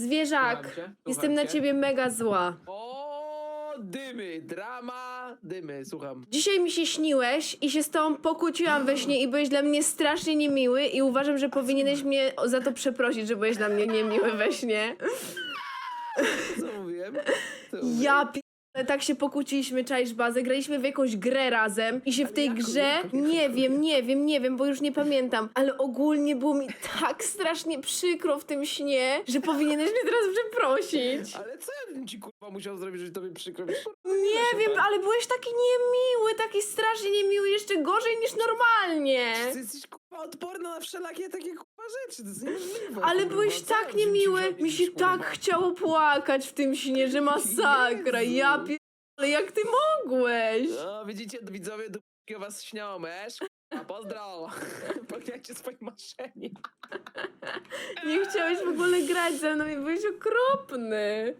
Zwierzak, Słucham cię, jestem słucham na cię. ciebie mega zła. O, dymy, drama, dymy, słucham. Dzisiaj mi się śniłeś i się z tobą pokłóciłam we śnie i byłeś dla mnie strasznie niemiły i uważam, że powinieneś mnie za to przeprosić, że byłeś dla mnie niemiły we śnie. Co mówiłem? Co mówiłem? Ja tak się pokłóciliśmy, czaisz bazę, graliśmy w jakąś grę razem i się w tej grze, nie wiem, nie wiem, nie wiem, bo już nie pamiętam, ale ogólnie było mi tak strasznie przykro w tym śnie, że powinieneś mnie teraz przeprosić. Ale co ja bym ci musiał zrobić, żeby tobie przykro? Nie wiem, ale byłeś taki niemiły, taki strasznie niemiły, jeszcze gorzej niż normalnie. Ty jesteś kurwa odporna na wszelakie takie kurwa rzeczy, to jest niemożliwe. Ale kurwa. byłeś Co tak ja ci niemiły, mi się tak chciało płakać w tym śnie, że masakra, Jezu. ja ale jak ty mogłeś? No, widzicie, widzowie, dopóki o was śniało mesz. A pozdro! Spełniajcie swoje marzenia. Nie chciałeś w ogóle grać ze mną i byłeś okropny.